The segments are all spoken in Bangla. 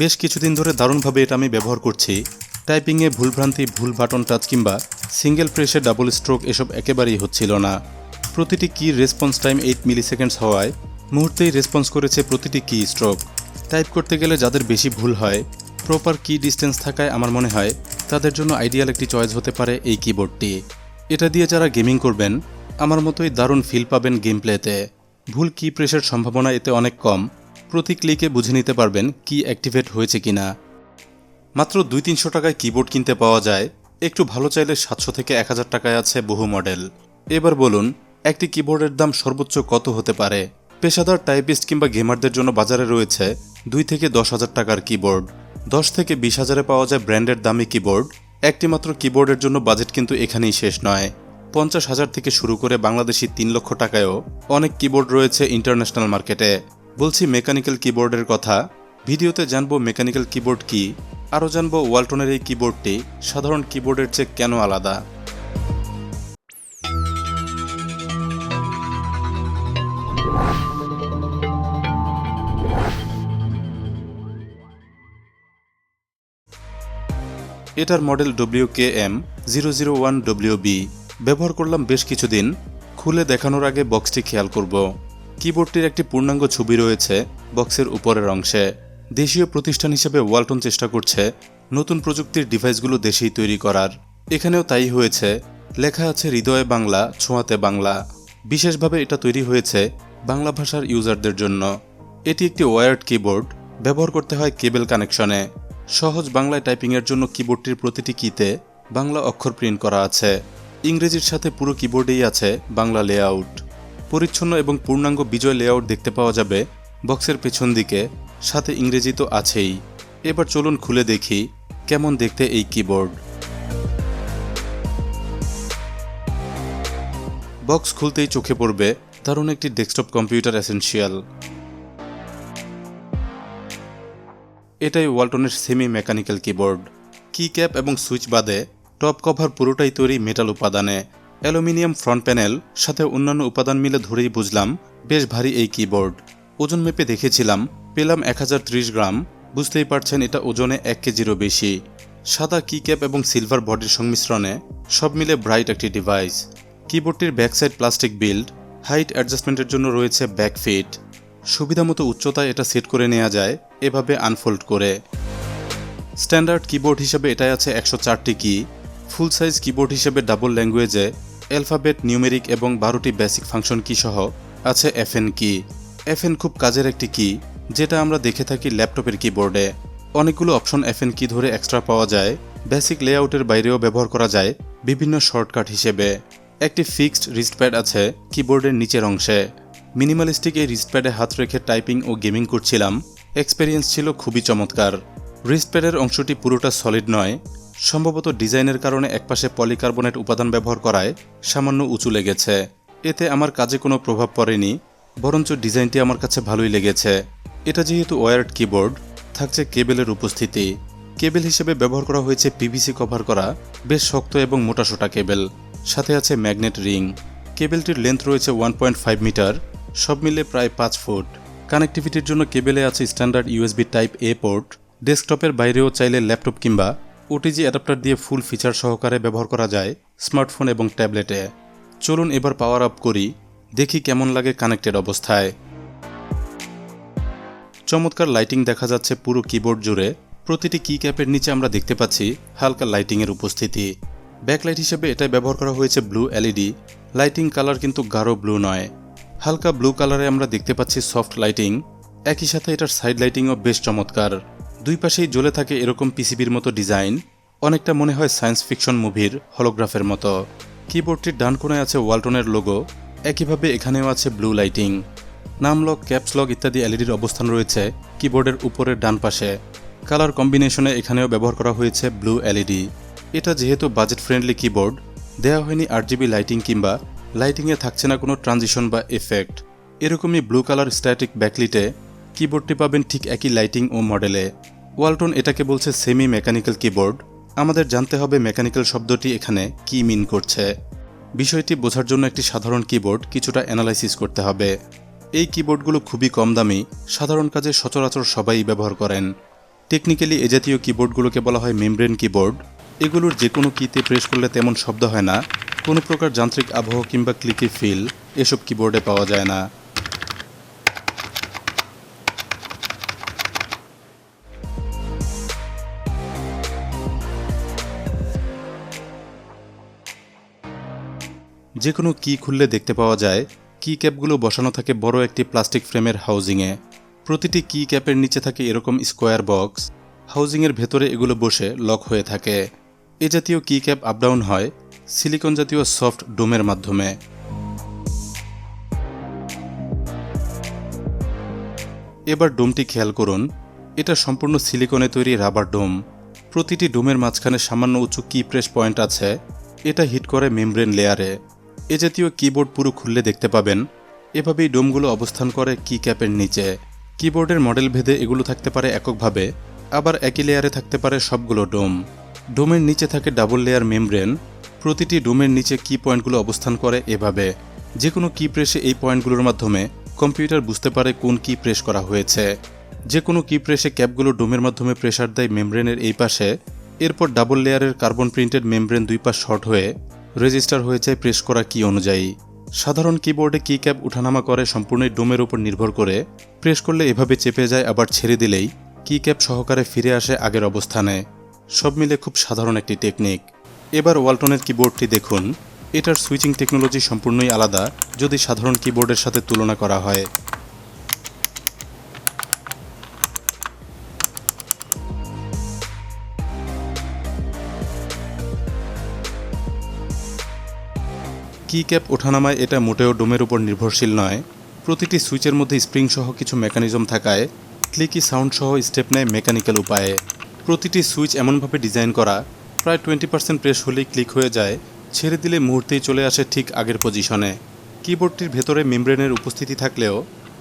বেশ কিছুদিন ধরে দারুণভাবে এটা আমি ব্যবহার করছি। টাইপিংয়ে ভুলভ্রান্তি, ভুল বাটন টাচ কিংবা সিঙ্গেল প্রেসে ডাবল স্ট্রোক এসব একেবারেই হচ্ছিল না। প্রতিটি কির response time eight milliseconds হওয়ায় মুহূর্তেই রেসপন্স করেছে প্রতিটি কি স্ট্রোক। টাইপ করতে গেলে যাদের বেশি ভুল হয়, প্রপার কি ডিস্টেন্স থাকায় আমার মনে হয় তাদের জন্য আইডিয়াল একটি চয়েস হতে পারে এই কিবোর্ডটি। এটা দিয়ে যারা গেমিং করবেন, আমার মতোই দারুণ ফিল পাবেন গেম প্লেতে ভুল কি প্রেসের সম্ভাবনা এতে অনেক কম। প্রতি ক্লিকে বুঝে নিতে পারবেন কি অ্যাক্টিভেট হয়েছে কিনা। মাত্র দুই তিনশো টাকায় কিবোর্ড কিনতে পাওয়া যায়। একটু ভালো চাইলে সাতশো থেকে এক হাজার টাকায় আছে বহু মডেল এবার বলুন, একটি কিবোর্ডের দাম সর্বোচ্চ কত হতে পারে? পেশাদার টাইপিস্ট কিংবা গেমারদের জন্য বাজারে রয়েছে দুই থেকে দশ হাজার টাকার কিবোর্ড দশ থেকে বিশ হাজারে পাওয়া যায় ব্র্যান্ডের দামি কিবোর্ড একটি মাত্র কিবোর্ডের জন্য বাজেট কিন্তু এখানেই শেষ নয়। পঞ্চাশ হাজার থেকে শুরু করে বাংলাদেশি তিন লক্ষ টাকায়ও অনেক কিবোর্ড রয়েছে ইন্টারন্যাশনাল মার্কেটে বলছি মেকানিক্যাল কিবোর্ডের কথা। ভিডিওতে জানব মেকানিক্যাল কিবোর্ড কি। আরও জানব ওয়ালটনের এই কিবোর্ডটি, সাধারণ কিবোর্ডের চেয়ে কেন আলাদা। এটার model W K M zero zero one W B ব্যবহার করলাম বেশ কিছুদিন। খুলে দেখানোর আগে বক্সটি খেয়াল করব। কিবোর্ডটির একটি পূর্ণাঙ্গ ছবি রয়েছে বক্সের উপরের অংশে। দেশীয় প্রতিষ্ঠান হিসেবে ওয়ালটন চেষ্টা করছে নতুন প্রযুক্তির ডিভাইসগুলো দেশেই তৈরি করার। এখানেও তাই হয়েছে, লেখা আছে হৃদয়ে বাংলা, ছোঁয়াতে বাংলা। বিশেষভাবে এটা তৈরি হয়েছে বাংলা ভাষার ইউজারদের জন্য। এটি একটি ওয়ার্ড কিবোর্ড, ব্যবহার করতে হয় কেবল কানেকশনে। সহজ বাংলায় টাইপিংয়ের জন্য কিবোর্ডটির প্রতিটি কিতে বাংলা অক্ষর প্রিন্ট করা আছে। ইংরেজির সাথে পুরো কিবোর্ডেই আছে বাংলা লেআউট। পরিচ্ছন্ন এবং পূর্ণাঙ্গ বিজয় লেআউট দেখতে পাওয়া যাবে বক্সের পেছন দিকে, সাথে ইংরেজি তো আছেই। এবার চলুন খুলে দেখি কেমন দেখতে এই কিবোর্ড বক্স খুলতেই চোখে পড়বে দারুণ একটি ডেস্কটপ কম্পিউটার এসেনশিয়াল এটাই ওয়ালটনের semi mechanical keyboard key cap এবং সুইচ বাদে টপ কভার পুরোটাই তৈরি মেটাল উপাদানে। অ্যালুমিনিয়াম ফ্রন্ট প্যানেল সাথে অন্যান্য উপাদান মিলে ধরেই বুঝলাম, বেশ ভারী এই কিবোর্ড। ওজন মেপে দেখেছিলাম, পেলাম এক হাজার ত্রিশ গ্রাম, বুঝতেই পারছেন এটা ওজনে এক কেজিরও বেশি। সাদা কি ক্যাপ এবং সিলভার বডির সংমিশ্রণে সব মিলে ব্রাইট একটি ডিভাইস। কিবোর্ডটির ব্যাকসাইড প্লাস্টিক বিল্ড, হাইট অ্যাডজাস্টমেন্টের জন্য রয়েছে ব্যাক ফিট। সুবিধামতো উচ্চতায় এটা সেট করে নেওয়া যায়, এভাবে আনফোল্ড করে। স্ট্যান্ডার্ড কিবোর্ড হিসেবে এটাই আছে একশো চারটি কি, ফুল সাইজ কিবোর্ড হিসেবে ডাবল ল্যাঙ্গুয়েজে অ্যালফাবেট, নিউমেরিক এবং বারোটি বেসিক ফাংশন কি সহ আছে এফএন কি? এফএন খুব কাজের একটি কি, যেটা আমরা দেখে থাকি ল্যাপটপের কিবোর্ডে। অনেকগুলো অপশন এফএন কি ধরে এক্সট্রা পাওয়া যায়, বেসিক লেআউটের বাইরেও ব্যবহার করা যায় বিভিন্ন শর্টকাট হিসেবে। একটি ফিক্সড রিস্টপ্যাড আছে কিবোর্ডের নিচের অংশে। মিনিমালিস্টিক এই রিস্টপ্যাডে হাত রেখে টাইপিং ও গেমিং করছিলাম। এক্সপেরিয়েন্স ছিল খুবই চমৎকার। রিস্টপ্যাডের অংশটি পুরোটা সলিড নয় সম্ভবত ডিজাইনের কারণে একপাশে পলিকার্বনেট উপাদান ব্যবহার করায় সামান্য উঁচু লেগেছে। এতে আমার কাজে কোনো প্রভাব পড়েনি, বরঞ্চ ডিজাইনটি আমার কাছে ভালোই লেগেছে। এটা যেহেতু ওয়ার্ড কিবোর্ড, থাকছে কেবেলের উপস্থিতি। কেবেল হিসেবে ব্যবহার করা হয়েছে পিভিসি কভার করা, বেশ শক্ত এবং মোটাসোটা কেবেল। সাথে আছে ম্যাগনেট রিং। কেবেলটির লেন্থ রয়েছে ওয়ান পয়েন্ট ফাইভ মিটার, সব মিলে প্রায় পাঁচ ফুট। কানেক্টিভিটির জন্য কেবেলে আছে standard USB type A port. ডেস্কটপের বাইরেও চাইলে ল্যাপটপ কিংবা ওটিজি অ্যাডাপ্টার দিয়ে ফুল ফিচার সহকারে ব্যবহার করা যায় স্মার্টফোন এবং ট্যাবলেটে। চলুন এবার পাওয়ার আপ করি, দেখি কেমন লাগে কানেক্টেড অবস্থায়। চমৎকার লাইটিং দেখা যাচ্ছে পুরো কিবোর্ড জুড়ে। প্রতিটি কি ক্যাপের নিচে আমরা দেখতে পাচ্ছি হালকা লাইটিংয়ের উপস্থিতি। ব্যাকলাইট হিসেবে এটাই ব্যবহার করা হয়েছে ব্লু এলইডি লাইটিং কালার কিন্তু গাঢ় ব্লু নয়। হালকা ব্লু কালারে আমরা দেখতে পাচ্ছি সফট লাইটিং একই সাথে এটার সাইড লাইটিংও বেশ চমৎকার। দুই পাশেই জ্বলে থাকে এরকম পিসিবির মতো ডিজাইন, অনেকটা মনে হয় সায়েন্স ফিকশন মুভির হলোগ্রাফের মতো। কিবোর্ডটির ডান কোণায় আছে ওয়ালটনের লোগো, একইভাবে এখানেও আছে blue lighting num lock caps lock ইত্যাদি এলইডির অবস্থান রয়েছে কিবোর্ডের উপরের ডান পাশে। কালার কম্বিনেশনে এখানেও ব্যবহার করা হয়েছে ব্লু এলইডি। এটা যেহেতু বাজেট ফ্রেন্ডলি কিবোর্ড দেওয়া হয়নি আট জিবি লাইটিং কিংবা লাইটিংয়ে থাকছে না কোনো ট্রানজিশন বা এফেক্ট। এরকমই ব্লু কালার স্ট্যাটিক ব্যাকলিটে কিবোর্ডটি পাবেন ঠিক একই লাইটিং ও মডেলে ওয়ালটন এটাকে বলছে সেমি মেকানিক্যাল কিবোর্ড আমাদের জানতে হবে মেকানিক্যাল শব্দটি এখানে কি মিন করছে। বিষয়টি বোঝার জন্য একটি সাধারণ কিবোর্ড কিছুটা অ্যানালাইসিস করতে হবে। এই কিবোর্ডগুলো খুবই কম দামি, সাধারণ কাজে সচরাচর সবাই ব্যবহার করেন। টেকনিক্যালি এ জাতীয় কিবোর্ডগুলোকে বলা হয় মেমব্রেন কিবোর্ড এগুলোর যে কোনো কিতে প্রেস করলে তেমন শব্দ হয় না। কোনো প্রকার যান্ত্রিক আবহ কিংবা ক্লিকি ফিল এসব কিবোর্ডে পাওয়া যায় না। যে কোনো কি খুললে দেখতে পাওয়া যায়, কি ক্যাপগুলো বসানো থাকে বড় একটি প্লাস্টিক ফ্রেমের হাউজিংয়ে। প্রতিটি কি ক্যাপের নিচে থাকে এরকম স্কোয়ার বক্স। হাউজিংয়ের ভেতরে এগুলো বসে লক হয়ে থাকে। এ জাতীয় কি ক্যাপ আপডাউন হয়, সিলিকন জাতীয় সফট ডোমের মাধ্যমে। এবার ডোমটি খেয়াল করুন, এটা সম্পূর্ণ সিলিকনে তৈরি রাবার ডোম। প্রতিটি ডোমের মাঝখানে সামান্য উঁচু কি প্রেস পয়েন্ট আছে, এটা হিট করে মেমব্রেন লেয়ারে। এ জাতীয় কিবোর্ড পুরো খুললে দেখতে পাবেন। এভাবেই ডোমগুলো অবস্থান করে কি ক্যাপের নিচে। কিবোর্ডের মডেল ভেদে এগুলো থাকতে পারে এককভাবে, আবার একই লেয়ারে থাকতে পারে সবগুলো ডোম। ডোমের নিচে থাকে ডাবল লেয়ার মেমব্রেন প্রতিটি ডোমের নিচে কি পয়েন্টগুলো অবস্থান করে এভাবে। যে কোনো কি প্রেসে এই পয়েন্টগুলোর মাধ্যমে কম্পিউটার বুঝতে পারে কোন কি প্রেস করা হয়েছে। যে কোনো কি প্রেসে ক্যাপগুলো ডোমের মাধ্যমে প্রেসার দেয় মেমব্রেনের এই পাশে। এরপর ডাবল লেয়ারের কার্বন প্রিন্টেড মেমব্রেন দুই পাশ শর্ট হয়ে রেজিস্টার হয়ে যায় প্রেস করা কি অনুযায়ী। সাধারণ কিবোর্ডে কি ক্যাব উঠানামা করে সম্পূর্ণই ডোমের উপর নির্ভর করে প্রেস করলে এভাবে চেপে যায় আবার ছেড়ে দিলেই কি ক্যাব সহকারে ফিরে আসে আগের অবস্থানে। সব মিলে খুব সাধারণ একটি টেকনিক এবার ওয়ালটনের কিবোর্ডটি দেখুন। এটার সুইচিং টেকনোলজি সম্পূর্ণই আলাদা, যদি সাধারণ কিবোর্ডের সাথে তুলনা করা হয়। কি ক্যাপ ওঠানামায় এটা মোটেও ডোমের উপর নির্ভরশীল নয়। প্রতিটি সুইচের মধ্যে স্প্রিং সহ কিছু মেকানিজম থাকায় ক্লিকি সাউন্ড সহ স্টেপ নেয় মেকানিক্যাল উপায়ে। প্রতিটি সুইচ এমনভাবে ডিজাইন করা, প্রায় টোয়েন্টি পার্সেন্ট প্রেস হলেই ক্লিক হয়ে যায়, ছেড়ে দিলে মুহূর্তেই চলে আসে ঠিক আগের পজিশনে। কিবোর্ডটির ভেতরে মেমব্রেনের উপস্থিতি থাকলেও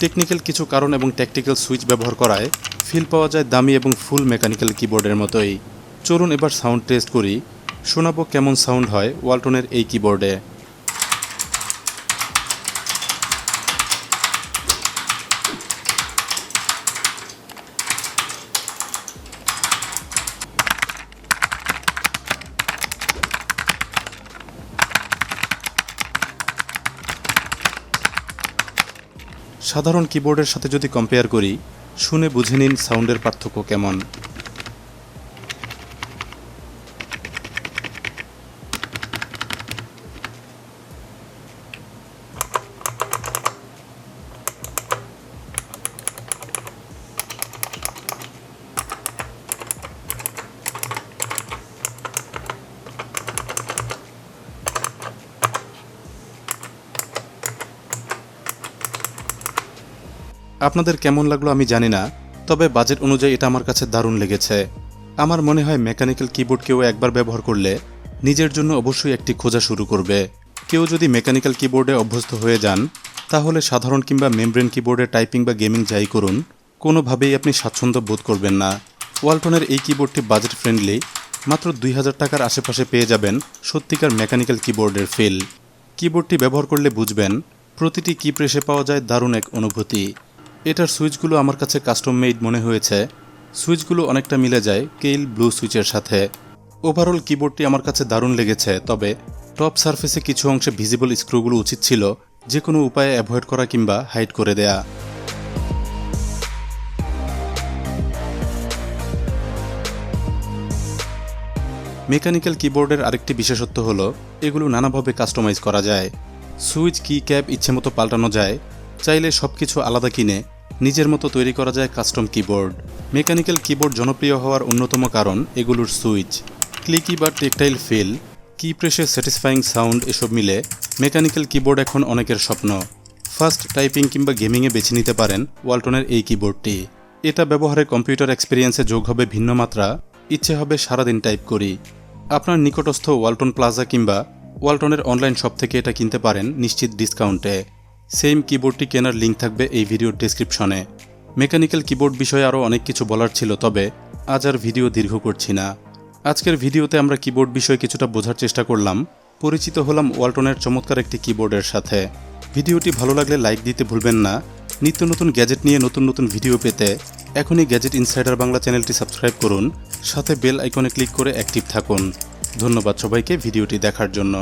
টেকনিক্যাল কিছু কারণ এবং ট্যাকটিক্যাল সুইচ ব্যবহার করায় ফিল পাওয়া যায় দামি এবং ফুল মেকানিক্যাল কিবোর্ডের মতোই। চলুন এবার সাউন্ড টেস্ট করি। শোনাবো কেমন সাউন্ড হয় ওয়ালটনের এই কিবোর্ডে। সাধারণ কিবোর্ডের সাথে যদি কম্পেয়ার করি শুনে বুঝে নিন সাউন্ডের পার্থক্য কেমন। আপনাদের কেমন লাগল আমি জানি না, তবে বাজেট অনুযায়ী এটা আমার কাছে দারুণ লেগেছে। আমার মনে হয় মেকানিক্যাল কিবোর্ড কেউ একবার ব্যবহার করলে নিজের জন্য অবশ্যই একটি খোঁজা শুরু করবে। কেউ যদি মেকানিক্যাল কিবোর্ডে অভ্যস্ত হয়ে যান, তাহলে সাধারণ কিংবা মেমব্রেন কিবোর্ডে টাইপিং বা গেমিং যাই করুন, কোনোভাবেই আপনি স্বাচ্ছন্দ্য বোধ করবেন না। ওয়ালটনের এই কিবোর্ডটি বাজেট ফ্রেন্ডলি, মাত্র দুই হাজার টাকার আশেপাশে পেয়ে যাবেন সত্যিকার মেকানিক্যাল কিবোর্ডের ফিল। কিবোর্ডটি ব্যবহার করলে বুঝবেন, প্রতিটি কি প্রেসে পাওয়া যায় দারুণ এক অনুভূতি। এটার সুইচগুলো আমার কাছে কাস্টম মেড মনে হয়েছে। সুইচগুলো অনেকটা মিলে যায় কেইল ব্লু সুইচের সাথে। ওভারঅল কিবোর্ডটি আমার কাছে দারুণ লেগেছে, তবে টপ সারফেসে কিছু অংশে ভিজিবল স্ক্রুগুলো উচিত ছিল যে কোনো উপায়ে অ্যাভয়েড করা কিংবা হাইড করে দেয়া। মেকানিক্যাল কিবোর্ডের আরেকটি বিশেষত্ব হলো, এগুলো নানাভাবে কাস্টমাইজ করা যায়। সুইচ কি ক্যাপ ইচ্ছেমতো পাল্টানো যায়, চাইলে সব কিছু আলাদা কিনে নিজের মতো তৈরি করা যায় কাস্টম কিবোর্ড। মেকানিক্যাল কিবোর্ড জনপ্রিয় হওয়ার অন্যতম কারণ এগুলোর সুইচ, ক্লিকি বা টেকটাইল ফিল, কি প্রেসে স্যাটিসফাইং সাউন্ড এসব মিলে মেকানিক্যাল কিবোর্ড এখন অনেকের স্বপ্ন। ফার্স্ট টাইপিং কিংবা গেমিংয়ে বেছে নিতে পারেন ওয়ালটনের এই কিবোর্ডটি। এটা ব্যবহারে কম্পিউটার এক্সপিরিয়েন্সে যোগ হবে ভিন্ন মাত্রা, ইচ্ছে হবে সারাদিন টাইপ করি। আপনার নিকটস্থ ওয়ালটন প্লাজা কিংবা ওয়ালটনের অনলাইন শপ থেকে এটা কিনতে পারেন নিশ্চিত ডিসকাউন্টে। সেম কিবোর্ডটি কেনার লিঙ্ক থাকবে এই ভিডিওর ডেসক্রিপশনে মেকানিক্যাল কিবোর্ড বিষয়ে আরও অনেক কিছু বলার ছিল, তবে আজ আর ভিডিও দীর্ঘ করছি না। আজকের ভিডিওতে আমরা কিবোর্ড বিষয়ে কিছুটা বোঝার চেষ্টা করলাম। পরিচিত হলাম ওয়ালটনের চমৎকার একটি কিবোর্ডের সাথে। ভিডিওটি ভালো লাগলে লাইক দিতে ভুলবেন না। নিত্য নতুন গ্যাজেট নিয়ে নতুন নতুন ভিডিও পেতে এখনই গ্যাজেট ইনসাইডার বাংলা চ্যানেলটি সাবস্ক্রাইব করুন। সাথে বেল আইকনে ক্লিক করে অ্যাক্টিভ থাকুন। ধন্যবাদ সবাইকে ভিডিওটি দেখার জন্য।